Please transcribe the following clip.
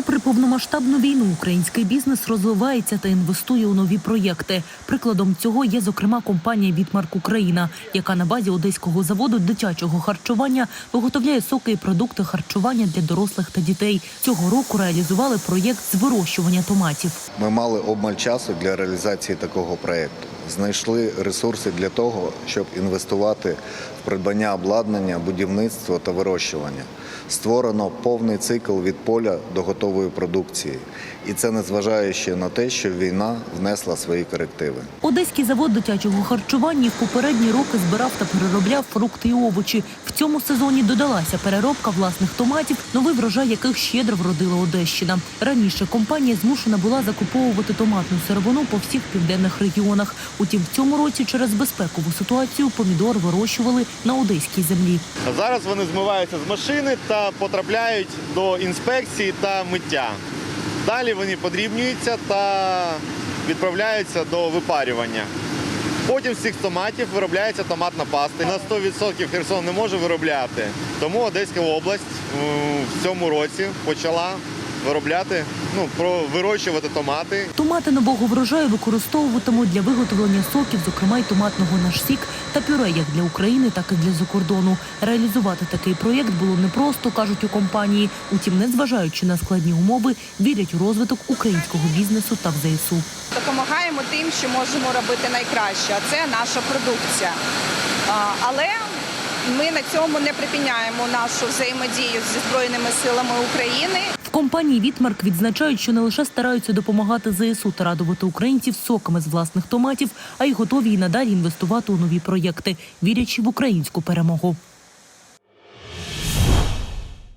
повномасштабну війну український бізнес розвивається та інвестує у нові проєкти. Прикладом цього є, зокрема, компанія Вітмарк Україна, яка на базі одеського заводу дитячого харчування виготовляє соки і продукти харчування для дорослих та дітей. Цього року реалізували проєкт з вирощування томатів. Ми мали обмаль часу для реалізації такого проєкту. Знайшли ресурси для того, щоб інвестувати в придбання обладнання, будівництво та вирощування. Створено повний цикл від поля до готової продукції. І це незважаючи на те, що війна внесла свої корективи. Одеський завод дитячого харчування в попередні роки збирав та переробляв фрукти і овочі. В цьому сезоні додалася переробка власних томатів, новий врожай яких щедро вродила Одещина. Раніше компанія змушена була закуповувати томатну сировину по всіх південних регіонах. Утім, в цьому році через безпекову ситуацію помідор вирощували на одеській землі. Зараз вони змиваються з машини та потрапляють до інспекції та миття. Далі вони подрібнюються та відправляються до випарювання. Потім з цих томатів виробляється томатна паста. На 100% Херсон не може виробляти. Тому Одеська область в цьому році почала виробляти, ну, про вирощувати томати Томати нового врожаю використовуватимуть для виготовлення соків, зокрема й томатного наш-сік та пюре як для України, так і для закордону. Реалізувати такий проєкт було непросто, кажуть у компанії. Утім, незважаючи на складні умови, вірять у розвиток українського бізнесу та в ЗСУ. допомагаємо тим, що можемо робити найкраще, а це наша продукція. Але ми на цьому не припиняємо нашу взаємодію зі Збройними силами України. Компанії Вітмарк відзначають, що не лише стараються допомагати ЗСУ та радувати українців соками з власних томатів, а й готові і надалі інвестувати у нові проєкти, вірячи в українську перемогу.